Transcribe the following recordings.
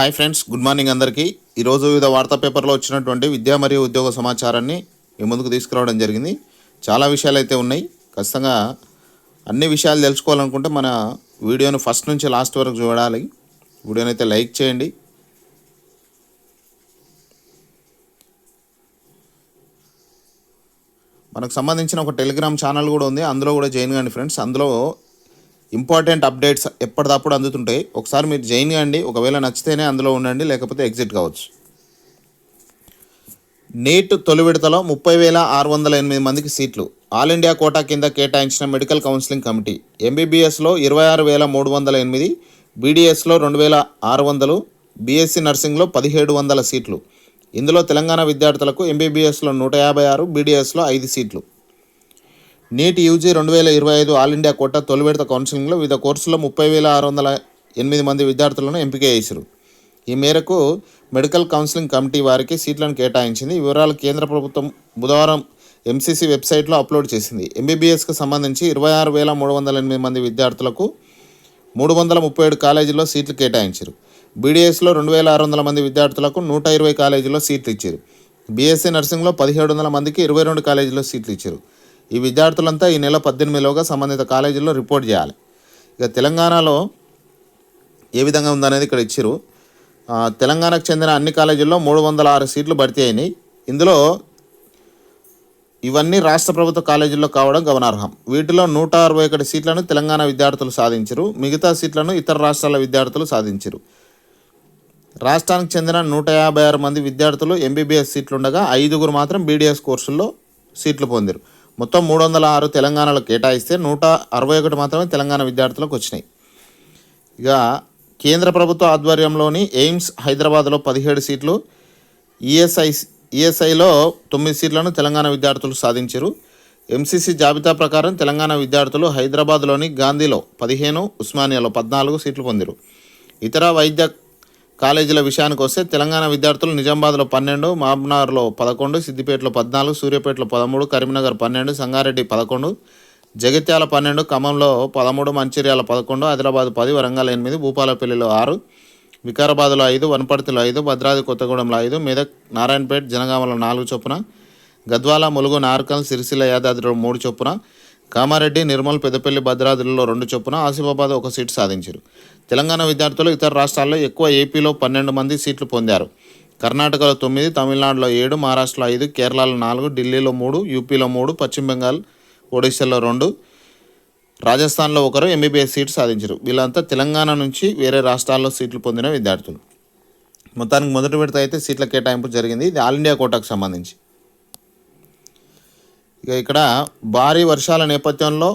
Hi friends good morning అందరికీ. ఈరోజు వివిధ వార్తా పేపర్లో వచ్చినటువంటి విద్యా మరియు ఉద్యోగ సమాచారాన్ని మీ ముందుకు తీసుకురావడం జరిగింది. చాలా విషయాలు అయితే ఉన్నాయి. ఖచ్చితంగా అన్ని విషయాలు తెలుసుకోవాలనుకుంటే మన వీడియోను ఫస్ట్ నుంచి లాస్ట్ వరకు చూడాలి. వీడియోని అయితే లైక్ చేయండి. మనకు సంబంధించిన ఒక టెలిగ్రామ్ ఛానల్ కూడా ఉంది. అందులో కూడా జాయిన్ కండి ఫ్రెండ్స్. అందులో ఇంపార్టెంట్ అప్డేట్స్ ఎప్పటికప్పుడు అందుతుంటాయి. ఒకసారి మీరు జాయిన్ కండి. ఒకవేళ నచ్చితేనే అందులో ఉండండి. లేకపోతే ఎగ్జిట్ కావచ్చు. నీట్ తొలి విడతలో ముప్పై వేల ఆరు వందల ఎనిమిది మందికి సీట్లు. ఆల్ ఇండియా కోటా కింద కేటాయించిన మెడికల్ కౌన్సిలింగ్ కమిటీ. ఎంబీబీఎస్లో ఇరవై ఆరు వేల మూడు వందల ఎనిమిది బీడీఎస్లో రెండు వేల ఆరు వందలు బీఎస్సీ నర్సింగ్లో పదిహేడు వందల సీట్లు. ఇందులో తెలంగాణ విద్యార్థులకు ఎంబీబీఎస్లో నూట యాభై ఆరు బీడీఎస్లో ఐదు సీట్లు. నేటి యూజీ రెండు వేల ఇరవై ఐదు ఆల్ ఇండియా కోట తొలి విడత కౌన్సిలింగ్లో వివిధ కోర్సుల్లో ముప్పై వేల ఆరు వందల ఎనిమిది మంది విద్యార్థులను ఎంపిక చేశారు ఈ మేరకు మెడికల్ కౌన్సిలింగ్ కమిటీ వారికి సీట్లను కేటాయించింది. వివరాలు కేంద్ర ప్రభుత్వం బుధవారం ఎంసీసీ వెబ్సైట్లో అప్లోడ్ చేసింది. ఎంబీబీఎస్కి సంబంధించి ఇరవై ఆరు వేల మూడు వందల ఎనిమిది మంది విద్యార్థులకు మూడు వందల ముప్పై ఏడు కాలేజీల్లో సీట్లు కేటాయించారు బీడీఎస్లో రెండు వేల ఆరు వందల మంది విద్యార్థులకు నూట ఇరవై కాలేజీల్లో సీట్లు ఇచ్చారు బీఎస్సీ నర్సింగ్లో పదిహేడు వందల మందికి ఇరవై రెండు కాలేజీల్లో సీట్లు ఇచ్చారు ఈ విద్యార్థులంతా ఈ నెల పద్దెనిమిదిలోగా సంబంధిత కాలేజీల్లో రిపోర్ట్ చేయాలి. ఇక తెలంగాణలో ఏ విధంగా ఉందనేది ఇక్కడ ఇచ్చారు. తెలంగాణకు చెందిన అన్ని కాలేజీల్లో మూడు వందల ఆరు సీట్లు భర్తీ అయినాయి. ఇందులో ఇవన్నీ రాష్ట్ర ప్రభుత్వ కాలేజీల్లో కావడం గమనార్హం. వీటిలో నూట అరవై ఒకటి సీట్లను తెలంగాణ విద్యార్థులు సాధించరు. మిగతా సీట్లను ఇతర రాష్ట్రాల విద్యార్థులు సాధించరు. రాష్ట్రానికి చెందిన నూట యాభై ఆరు మంది విద్యార్థులు ఎంబీబీఎస్ సీట్లు ఉండగా ఐదుగురు మాత్రం బీడీఎస్ కోర్సుల్లో సీట్లు పొందారు. మొత్తం మూడు వందల ఆరు తెలంగాణలో కేటాయిస్తే నూట అరవై ఒకటి మాత్రమే తెలంగాణ విద్యార్థులకు వచ్చినాయి. ఇక కేంద్ర ప్రభుత్వ ఆధ్వర్యంలోని ఎయిమ్స్ హైదరాబాద్లో పదిహేడు సీట్లు ఈఎస్ఐ ఈఎస్ఐలో తొమ్మిది సీట్లను తెలంగాణ విద్యార్థులు సాధించారు. ఎంసీసీ జాబితా ప్రకారం తెలంగాణ విద్యార్థులు హైదరాబాద్లోని గాంధీలో పదిహేను ఉస్మానియాలో పద్నాలుగు సీట్లు పొందిరు. ఇతర వైద్య కాలేజీల విషయానికి వస్తే తెలంగాణ విద్యార్థులు నిజామాబాద్లో పన్నెండు మహబూబ్నగర్లో పదకొండు సిద్దిపేటలో పద్నాలుగు సూర్యాపేటలో పదమూడు కరీంనగర్ పన్నెండు సంగారెడ్డి పదకొండు జగిత్యాల పన్నెండు ఖమ్మంలో పదమూడు మంచిర్యాల పదకొండు ఆదిలాబాద్ పది వరంగల్ ఎనిమిది భూపాలపల్లిలో ఆరు వికారాబాద్లో ఐదు వనపర్తిలో ఐదు భద్రాద్రి కొత్తగూడెంలో ఐదు మెదక్ నారాయణపేట జనగామలో నాలుగు చొప్పున గద్వాల ములుగు నార్కల్ సిరిసిల్ల యాదాద్రిలో మూడు చొప్పున కామారెడ్డి నిర్మల్ పెద్దపల్లి భద్రాద్రిలో రెండు చొప్పున ఆసిఫాబాద్ ఒక సీటు సాధించారు. తెలంగాణ విద్యార్థులు ఇతర రాష్ట్రాల్లో ఎక్కువ ఏపీలో పన్నెండు మంది సీట్లు పొందారు. కర్ణాటకలో తొమ్మిది తమిళనాడులో ఏడు మహారాష్ట్రలో ఐదు కేరళలో నాలుగు ఢిల్లీలో మూడు యూపీలో మూడు పశ్చిమ బెంగాల్ ఒడిశాలో రెండు రాజస్థాన్లో ఒకరు ఎంబీబీఎస్ సీటు సాధించారు. వీళ్ళంతా తెలంగాణ నుంచి వేరే రాష్ట్రాల్లో సీట్లు పొందిన విద్యార్థులు. మొత్తానికి మొదటి విడత అయితే సీట్ల కేటాయింపు జరిగింది. ఇది ఆల్ ఇండియా కోటాకు సంబంధించి. ఇక ఇక్కడ భారీ వర్షాల నేపథ్యంలో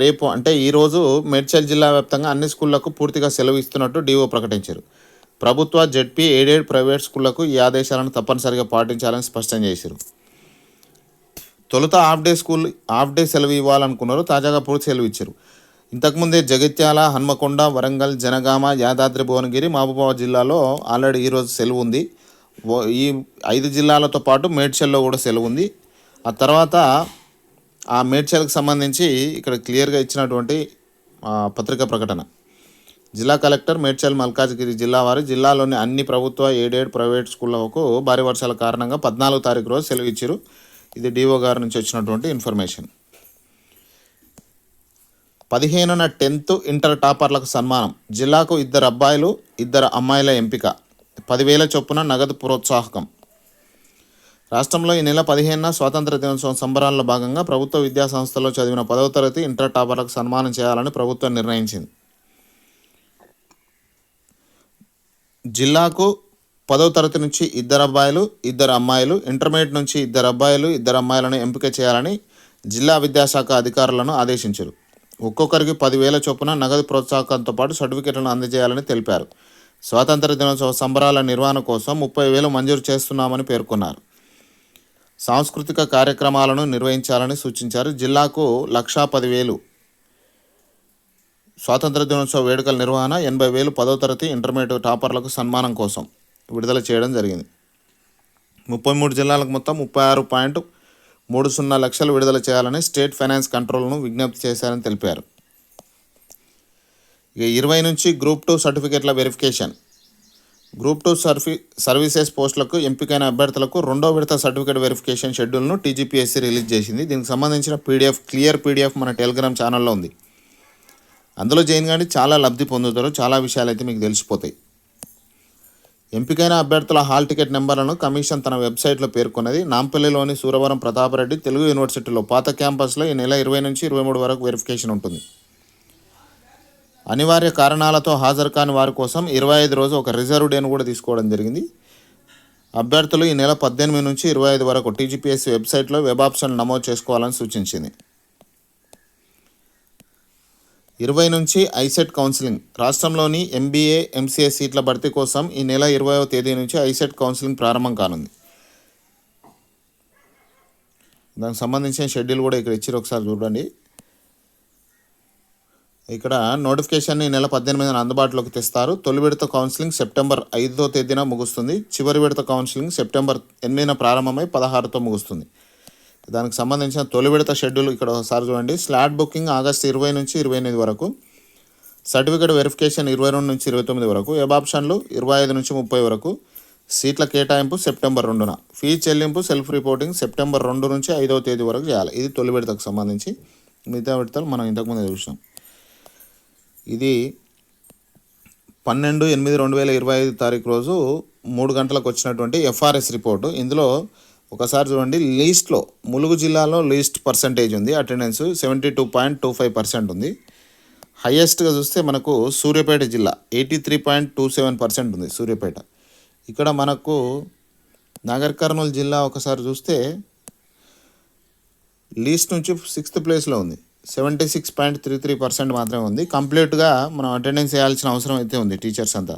రేపు అంటే ఈరోజు మేడ్చల్ జిల్లా వ్యాప్తంగా అన్ని స్కూళ్ళకు పూర్తిగా సెలవు ఇస్తున్నట్టు డీఓ ప్రకటించారు. ప్రభుత్వ జెడ్పీ ఎయిడెడ్ ప్రైవేట్ స్కూళ్ళకు ఈ ఆదేశాలను తప్పనిసరిగా పాటించాలని స్పష్టం చేశారు. తొలుత half day school half day సెలవు ఇవ్వాలనుకున్నారు తాజాగా పూర్తి సెలవు ఇచ్చారు. ఇంతకుముందే జగిత్యాల హన్మకొండ వరంగల్ జనగామ యాదాద్రి భువనగిరి మహబూబాబాద్ జిల్లాలో ఆల్రెడీ ఈరోజు సెలవు ఉంది. ఈ ఐదు జిల్లాలతో పాటు మేడ్చల్లో కూడా సెలవు ఉంది. ఆ తర్వాత ఆ మేడ్చల్కి సంబంధించి ఇక్కడ క్లియర్గా ఇచ్చినటువంటి పత్రికా ప్రకటన. జిల్లా కలెక్టర్ మేడ్చల్ మల్కాజ్గిరి జిల్లా వారి జిల్లాలోని అన్ని ప్రభుత్వ ఎయిడెడ్ ప్రైవేట్ స్కూళ్ళకు భారీ వర్షాల కారణంగా పద్నాలుగు తారీఖు రోజు సెలవు ఇచ్చారు. ఇది డిఓ గారి నుంచి వచ్చినటువంటి ఇన్ఫర్మేషన్. పదిహేనున టెన్త్ ఇంటర్ టాపర్లకు సన్మానం. జిల్లాకు ఇద్దరు అబ్బాయిలు ఇద్దరు అమ్మాయిల ఎంపిక. పదివేల చొప్పున నగదు ప్రోత్సాహకం. రాష్ట్రంలో ఈ నెల పదిహేనున స్వాతంత్ర దినోత్సవం సంబరాల్లో భాగంగా ప్రభుత్వ విద్యా సంస్థలో చదివిన పదవ తరగతి ఇంటర్ టాపర్లకు సన్మానం చేయాలని ప్రభుత్వం నిర్ణయించింది. జిల్లాకు పదవ తరగతి నుంచి ఇద్దరు అబ్బాయిలు ఇద్దరు అమ్మాయిలు ఇంటర్మీడియట్ నుంచి ఇద్దరు అబ్బాయిలు ఇద్దరు అమ్మాయిలను ఎంపిక చేయాలని జిల్లా విద్యాశాఖ అధికారులను ఆదేశించారు. ఒక్కొక్కరికి పదివేల చొప్పున నగదు ప్రోత్సాహకంతో పాటు సర్టిఫికెట్లను అందజేయాలని తెలిపారు. స్వాతంత్ర దినోత్సవ సంబరాల నిర్వహణ కోసం ముప్పై వేలు మంజూరు చేస్తున్నామని పేర్కొన్నారు. సాంస్కృతిక కార్యక్రమాలను నిర్వహించాలని సూచించారు. జిల్లాకు లక్షా పదివేలు స్వాతంత్ర దినోత్సవ వేడుకల నిర్వహణ ఎనభై వేలు పదో తరగతి ఇంటర్మీడియట్ టాపర్లకు సన్మానం కోసం విడుదల చేయడం జరిగింది. ముప్పై మూడు జిల్లాలకు మొత్తం ముప్పై ఆరు పాయింట్ మూడు సున్నా లక్షలు విడుదల చేయాలని స్టేట్ ఫైనాన్స్ కంట్రోల్ను విజ్ఞప్తి చేశారని తెలిపారు. ఇక ఇరవై నుంచి గ్రూప్ టూ సర్టిఫికేట్ల వెరిఫికేషన్. గ్రూప్ టూ సర్వీ సర్వీసెస్ పోస్టులకు ఎంపికైన అభ్యర్థులకు రెండో విడత సర్టిఫికేట్ వెరిఫికేషన్ షెడ్యూల్ను టీజీపీఎస్సీ రిలీజ్ చేసింది. దీనికి సంబంధించిన పీడిఎఫ్ క్లియర్ పీడిఎఫ్ మన టెలిగ్రామ్ ఛానల్లో ఉంది. అందులో జాయిన్ కానీ చాలా లబ్ధి పొందుతారు. చాలా విషయాలు అయితే మీకు తెలిసిపోతాయి. ఎంపికైన అభ్యర్థుల హాల్ టికెట్ నెంబర్లను కమిషన్ తన వెబ్సైట్లో పేర్కొన్నది. నాంపల్లిలోని సూరవరం ప్రతాపరెడ్డి తెలుగు యూనివర్సిటీలో పాత క్యాంపస్లో ఈ నెల ఇరవై నుంచి ఇరవై మూడు వరకు వెరిఫికేషన్ ఉంటుంది. అనివార్య కారణాలతో హాజరు కాని వారి కోసం ఇరవై ఐదు రోజు ఒక రిజర్వ్ డేను కూడా తీసుకోవడం జరిగింది. అభ్యర్థులు ఈ నెల పద్దెనిమిది నుంచి ఇరవై ఐదు వరకు టీజీపీఎస్సీ వెబ్సైట్లో వెబ్ ఆప్షన్ నమోదు చేసుకోవాలని సూచించింది. ఇరవై నుంచి ఐసెట్ కౌన్సిలింగ్ రాష్ట్రంలోని ఎంబీఏ ఎంసీఏ సీట్ల భర్తీ కోసం ఈ నెల ఇరవైవ తేదీ నుంచి ఐసెట్ కౌన్సిలింగ్ ప్రారంభం కానుంది. దానికి సంబంధించిన షెడ్యూల్ కూడా ఇక్కడ ఇచ్చారు. ఒకసారి చూడండి. ఇక్కడ నోటిఫికేషన్ ఈ నెల పద్దెనిమిదిన అందుబాటులోకి తెస్తారు. తొలి విడత కౌన్సిలింగ్ సెప్టెంబర్ ఐదో తేదీన ముగుస్తుంది. చివరి విడత కౌన్సిలింగ్ సెప్టెంబర్ ఎనిమిదిన ప్రారంభమై పదహారుతో ముగుస్తుంది. దానికి సంబంధించిన తొలి విడత షెడ్యూల్ ఇక్కడ ఒకసారి చూడండి. స్లాట్ బుకింగ్ ఆగస్టు ఇరవై నుంచి ఇరవై ఎనిమిది వరకు సర్టిఫికేట్ వెరిఫికేషన్ ఇరవై రెండు నుంచి ఇరవై తొమ్మిది వరకు వెబ్ ఆప్షన్లు ఇరవై ఐదు నుంచి ముప్పై వరకు సీట్ల కేటాయింపు సెప్టెంబర్ రెండున ఫీ చెల్లింపు సెల్ఫ్ రిపోర్టింగ్ సెప్టెంబర్ రెండు నుంచి ఐదవ తేదీ వరకు చేయాలి. ఇది తొలి విడతకు సంబంధించి మిగతా విడతలు మనం ఇంతకుముందు చూసినాం. ఇది పన్నెండు ఎనిమిది రెండు వేల ఇరవై ఐదు తారీఖు రోజు మూడు గంటలకు వచ్చినటువంటి ఎఫ్ఆర్ఎస్ రిపోర్టు ఇందులో ఒకసారి చూడండి లీస్ట్లో ములుగు జిల్లాలో లీస్ట్ పర్సంటేజ్ ఉంది. Attendance seventy two point two five percent ఉంది. హయ్యెస్ట్గా చూస్తే మనకు సూర్యాపేట జిల్లా eighty three point two seven percent ఉంది సూర్యాపేట. ఇక్కడ మనకు నాగర్ కర్నూలు జిల్లా ఒకసారి చూస్తే లీస్ట్ నుంచి సిక్స్త్ ప్లేస్లో ఉంది. Seventy six point three three percent మాత్రమే ఉంది. కంప్లీట్గా మనం అటెండెన్స్ చేయాల్సిన అవసరం అయితే ఉంది టీచర్స్ అంతా.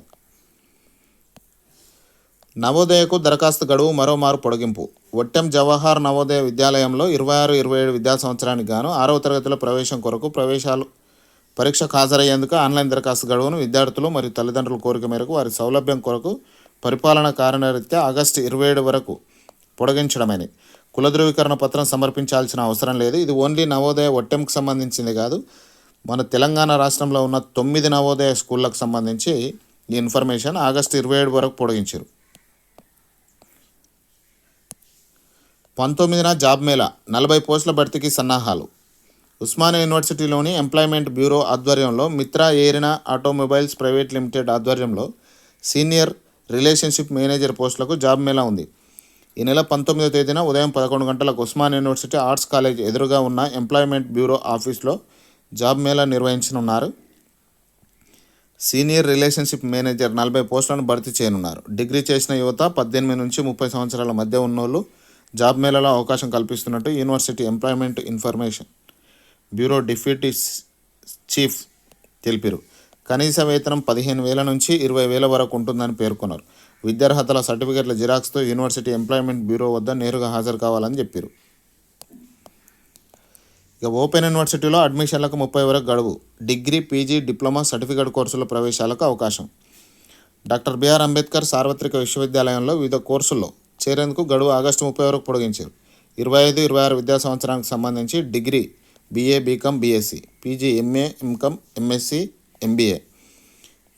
నవోదయకు దరఖాస్తు గడువు మరోమారు పొడిగింపు. ఒట్టెం జవహర్ నవోదయ విద్యాలయంలో ఇరవై ఆరు ఇరవై ఏడు విద్యా సంవత్సరానికి గాను ఆరవ తరగతిలో ప్రవేశం కొరకు ప్రవేశాలు పరీక్షకు హాజరయ్యేందుకు ఆన్లైన్ దరఖాస్తు గడువును విద్యార్థులు మరియు తల్లిదండ్రుల కోరిక మేరకు వారి సౌలభ్యం కొరకు పరిపాలన కారణరీత్యా ఆగస్టు ఇరవై ఏడు వరకు పొడిగించడమైనది. కుల ధృవీకరణ పత్రం సమర్పించాల్సిన అవసరం లేదు. ఇది ఓన్లీ నవోదయ ఒట్టెంకు సంబంధించింది కాదు. మన తెలంగాణ రాష్ట్రంలో ఉన్న తొమ్మిది నవోదయ స్కూళ్ళకు సంబంధించి ఈ ఇన్ఫర్మేషన్ ఆగస్టు ఇరవై ఏడు వరకు పొడిగించారు. పంతొమ్మిదిన జాబ్ మేళా నలభై పోస్టుల భర్తీకి సన్నాహాలు. ఉస్మానియా యూనివర్సిటీలోని ఎంప్లాయ్మెంట్ బ్యూరో ఆధ్వర్యంలో Mitra arena automobiles private limited ఆధ్వర్యంలో సీనియర్ రిలేషన్షిప్ మేనేజర్ పోస్టులకు జాబ్ మేళా ఉంది. ఈ నెల పంతొమ్మిదో తేదీన ఉదయం పదకొండు గంటలకు ఉస్మాన్ యూనివర్సిటీ ఆర్ట్స్ కాలేజ్ ఎదురుగా ఉన్న ఎంప్లాయ్మెంట్ బ్యూరో ఆఫీస్లో జాబ్ మేళా నిర్వహించనున్నారు. సీనియర్ రిలేషన్షిప్ మేనేజర్ నలభై పోస్టులను భర్తీ చేయనున్నారు. డిగ్రీ చేసిన యువత పద్దెనిమిది నుంచి ముప్పై సంవత్సరాల మధ్య ఉన్నోళ్ళు జాబ్ మేళాలో అవకాశం కల్పిస్తున్నట్టు university employment information bureau deputy chief తెలిపారు. కనీస వేతనం పదిహేను వేల నుంచి ఇరవై వేల వరకు ఉంటుందని పేర్కొన్నారు. విద్యార్హతల సర్టిఫికెట్ల జిరాక్స్తో యూనివర్సిటీ ఎంప్లాయ్మెంట్ బ్యూరో వద్ద నేరుగా హాజరు కావాలని చెప్పారు ఇక ఓపెన్ యూనివర్సిటీలో అడ్మిషన్లకు ముప్పై వరకు గడువు. డిగ్రీ పీజీ డిప్లొమా సర్టిఫికేట్ కోర్సుల ప్రవేశాలకు అవకాశం. డాక్టర్ బిఆర్ అంబేద్కర్ సార్వత్రిక విశ్వవిద్యాలయంలో వివిధ కోర్సుల్లో చేరేందుకు గడువు ఆగస్టు ముప్పై వరకు పొడిగించారు. ఇరవై ఐదు ఇరవై ఆరు విద్యా సంవత్సరానికి సంబంధించి degree BA BCom BSc PG MA MCom MSc MBA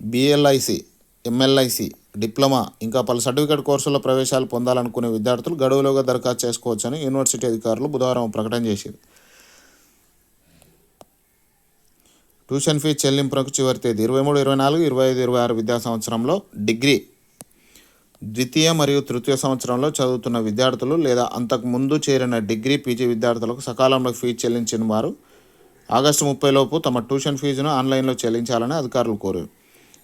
BLIC MLIC diploma ఇంకా పలు సర్టిఫికేట్ కోర్సుల్లో ప్రవేశాలు పొందాలనుకునే విద్యార్థులు గడువులోగా దరఖాస్తు చేసుకోవచ్చని యూనివర్సిటీ అధికారులు బుధవారం ప్రకటన చేశారు. ట్యూషన్ ఫీ చెల్లింపునకు చివరి తేదీ ఇరవై మూడు ఇరవై నాలుగు ఇరవై ఐదు ఇరవై ఆరు విద్యా సంవత్సరంలో డిగ్రీ ద్వితీయ మరియు తృతీయ సంవత్సరంలో చదువుతున్న విద్యార్థులు లేదా అంతకు ముందు చేరిన డిగ్రీ పీజీ విద్యార్థులకు సకాలంలో ఫీజు చెల్లించిన వారు ఆగస్టు ముప్పై లోపు తమ ట్యూషన్ ఫీజును ఆన్లైన్లో చెల్లించాలని అధికారులు కోరారు.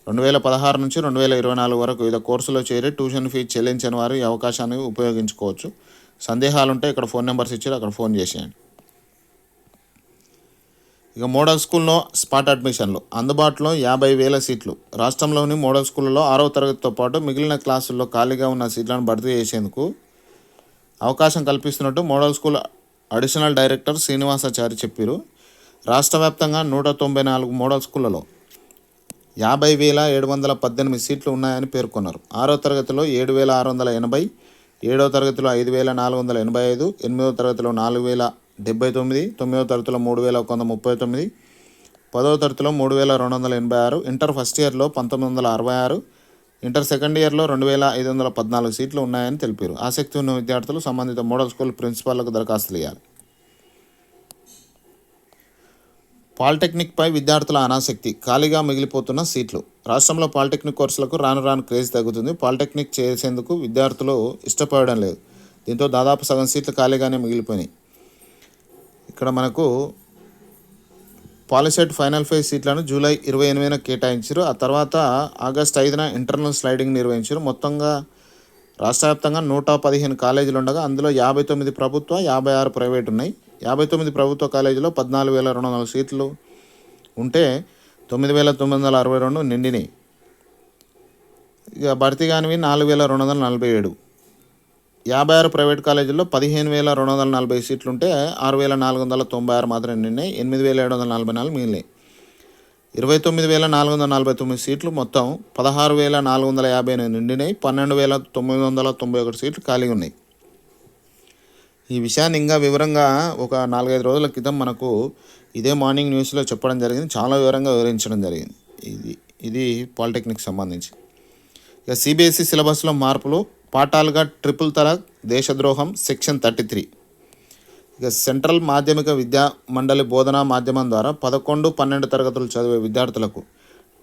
రెండు వేల పదహారు నుంచి రెండు వేల ఇరవై నాలుగు వరకు వివిధ కోర్సులో చేరి ట్యూషన్ ఫీజు చెల్లించని వారు ఈ అవకాశాన్ని ఉపయోగించుకోవచ్చు. సందేహాలుంటే ఇక్కడ ఫోన్ నెంబర్స్ ఇచ్చారు అక్కడ ఫోన్ చేసేయండి. ఇక మోడల్ స్కూల్లో స్పాట్ అడ్మిషన్లు. అందుబాటులో యాభై వేల సీట్లు. రాష్ట్రంలోని మోడల్ స్కూళ్ళలో ఆరవ తరగతితో పాటు మిగిలిన క్లాసుల్లో ఖాళీగా ఉన్న సీట్లను భర్తీ చేసేందుకు అవకాశం కల్పిస్తున్నట్టు model school additional director Srinivasachari చెప్పారు. రాష్ట్ర వ్యాప్తంగా నూట తొంభై నాలుగు మోడల్ స్కూళ్ళలో యాభై వేల ఏడు వందల పద్దెనిమిది సీట్లు ఉన్నాయని పేర్కొన్నారు. ఆరో తరగతిలో ఏడు వేల ఆరు వందల ఎనభై ఏడో తరగతిలో ఐదు వేల నాలుగు వందల ఎనభై ఐదు ఎనిమిదో తరగతిలో నాలుగు వేల డెబ్బై తొమ్మిది తొమ్మిదో తరగతిలో మూడు వేల ఒక వంద ముప్పై తొమ్మిది పదవ తరగతిలో మూడు వేల రెండు వందల ఎనభై ఆరు ఇంటర్ ఫస్ట్ ఇయర్లో పంతొమ్మిది వందల అరవై ఆరు ఇంటర్ సెకండ్ ఇయర్లో రెండు వేల ఐదు వందల పద్నాలుగు సీట్లు ఉన్నాయని తెలిపారు. ఆసక్తి ఉన్న విద్యార్థులు సంబంధిత మోడల్ స్కూల్ ప్రిన్సిపాల్కు దరఖాస్తులు ఇవ్వాలి పాలిటెక్నిక్పై విద్యార్థుల అనాసక్తి ఖాళీగా మిగిలిపోతున్న సీట్లు. రాష్ట్రంలో పాలిటెక్నిక్ కోర్సులకు రాను రాను క్రేజ్ తగ్గుతుంది. పాలిటెక్నిక్ చేసేందుకు విద్యార్థులు ఇష్టపడడం లేదు. దీంతో దాదాపు సగం సీట్లు ఖాళీగానే మిగిలిపోయినాయి. ఇక్కడ మనకు పాలిసెట్ ఫైనల్ ఫేజ్ సీట్లను జూలై ఇరవై ఎనిమిదిన కేటాయించారు. ఆ తర్వాత ఆగస్ట్ ఐదున ఇంటర్నల్ స్లైడింగ్ నిర్వహించారు. మొత్తంగా రాష్ట్ర వ్యాప్తంగా నూట పదిహేను కాలేజీలు ఉండగా అందులో యాభై తొమ్మిది ప్రభుత్వ యాభై ఆరు ప్రైవేట్ ఉన్నాయి యాభై తొమ్మిది ప్రభుత్వ కాలేజీలో పద్నాలుగు వేల రెండు వందల సీట్లు ఉంటే తొమ్మిది వేల తొమ్మిది వందల అరవై రెండు నిండినాయి ఇక భర్తీ కానివి నాలుగు వేల రెండు వందల నలభై ఏడు. యాభై ఆరు ప్రైవేట్ కాలేజీల్లో పదిహేను వేల రెండు వందల నలభై సీట్లు ఉంటే ఆరు వేల నాలుగు వందల తొంభై ఆరు మాత్రమే నిన్నాయి ఎనిమిది వేల ఏడు వందల నలభై నాలుగు మిగిలినాయి. ఇరవై తొమ్మిది వేల నాలుగు వందల నలభై తొమ్మిది సీట్లు మొత్తం పదహారు వేల నాలుగు వందల యాభై ఎనిమిది నిండినాయి పన్నెండు వేల తొమ్మిది వందల తొంభై ఒకటి సీట్లు ఖాళీగా ఉన్నాయి. ఈ విషయాన్ని ఇంకా వివరంగా ఒక నాలుగైదు రోజుల క్రితం మనకు ఇదే మార్నింగ్ న్యూస్లో చెప్పడం జరిగింది. చాలా వివరంగా వివరించడం జరిగింది. ఇది ఇది పాలిటెక్నిక్ సంబంధించి. ఇక సిబిఎస్ఈ సిలబస్లో మార్పులు పాఠాలుగా ట్రిపుల్ తలాక్ దేశద్రోహం సెక్షన్ థర్టీ త్రీ. ఇక సెంట్రల్ మాధ్యమిక విద్యా మండలి బోధనా మాధ్యమం ద్వారా పదకొండు పన్నెండు తరగతులు చదివే విద్యార్థులకు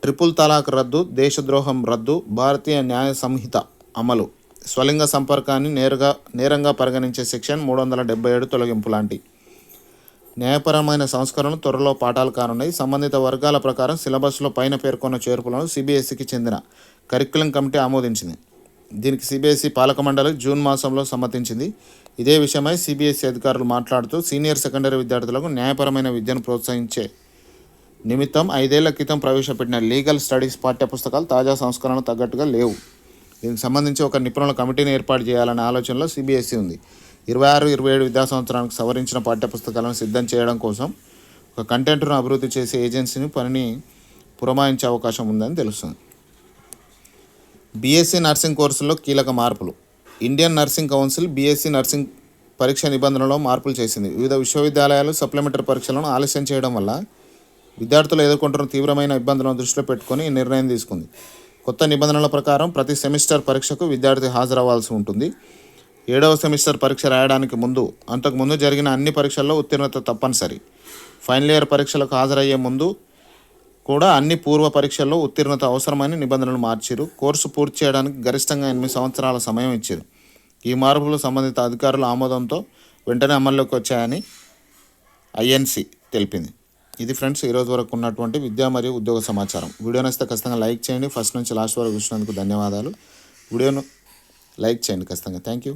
ట్రిపుల్ తలాక్ రద్దు దేశద్రోహం రద్దు భారతీయ న్యాయ సంహిత అమలు. స్వలింగ సంపర్కాన్ని నేరుగా నేరంగా పరిగణించే సెక్షన్ మూడు వందల డెబ్బై ఏడు తొలగింపు లాంటి. న్యాయపరమైన సంస్కరణలు త్వరలో పాఠాలు కానున్నాయి. సంబంధిత వర్గాల ప్రకారం సిలబస్లో పైన పేర్కొన్న చేర్పులను సిబిఎస్ఈకి చెందిన కరిక్యులం కమిటీ ఆమోదించింది. దీనికి సిబిఎస్ఈ పాలక మండలి జూన్ మాసంలో సమ్మతించింది. ఇదే విషయమై సిబిఎస్ఈ అధికారులు మాట్లాడుతూ సీనియర్ సెకండరీ విద్యార్థులకు న్యాయపరమైన విద్యను ప్రోత్సహించే నిమిత్తం ఐదేళ్ళ క్రితం ప్రవేశపెట్టిన లీగల్ స్టడీస్ పాఠ్యపుస్తకాలు తాజా సంస్కరణలు తగ్గట్టుగా లేవు. దీనికి సంబంధించి ఒక నిపుణుల కమిటీని ఏర్పాటు చేయాలనే ఆలోచనలో సిబిఎస్ఈ ఉంది. ఇరవై ఆరు ఇరవై ఏడు విద్యా సంవత్సరానికి సవరించిన పాఠ్యపుస్తకాలను సిద్ధం చేయడం కోసం ఒక కంటెంట్ను అభివృద్ధి చేసే ఏజెన్సీని పనిని పురమాయించే అవకాశం ఉందని తెలుస్తుంది. బీఎస్సీ నర్సింగ్ కోర్సులో కీలక మార్పులు. Indian nursing council BSc nursing పరీక్ష నిబంధనలో మార్పులు చేసింది. వివిధ విశ్వవిద్యాలయాలు సప్లిమెంటరీ పరీక్షలను ఆలస్యం చేయడం వల్ల విద్యార్థులు ఎదుర్కొంటున్న తీవ్రమైన ఇబ్బందులను దృష్టిలో పెట్టుకొని ఈ నిర్ణయం తీసుకుంది. కొత్త నిబంధనల ప్రకారం ప్రతి సెమిస్టర్ పరీక్షకు విద్యార్థి హాజరవ్వాల్సి ఉంటుంది. ఏడవ సెమిస్టర్ పరీక్ష రాయడానికి ముందు అంతకుముందు జరిగిన అన్ని పరీక్షల్లో ఉత్తీర్ణత తప్పనిసరి. ఫైనల్ ఇయర్ పరీక్షలకు హాజరయ్యే ముందు కూడా అన్ని పూర్వ పరీక్షల్లో ఉత్తీర్ణత అవసరమని నిబంధనలు మార్చారు. కోర్సు పూర్తి చేయడానికి గరిష్టంగా ఎనిమిది సంవత్సరాల సమయం ఇచ్చారు. ఈ మార్పులు సంబంధిత అధికారుల ఆమోదంతో వెంటనే అమల్లోకి వచ్చాయని ఐఎన్సి తెలిపింది. ఇది ఫ్రెండ్స్ ఈరోజు వరకు ఉన్నటువంటి విద్యా మరియు ఉద్యోగ సమాచారం. వీడియో నచ్చితే ఖచ్చితంగా లైక్ చేయండి. ఫస్ట్ నుంచి లాస్ట్ వరకు చూసినందుకు ధన్యవాదాలు. వీడియోను లైక్ చేయండి ఖచ్చితంగా. Thank you.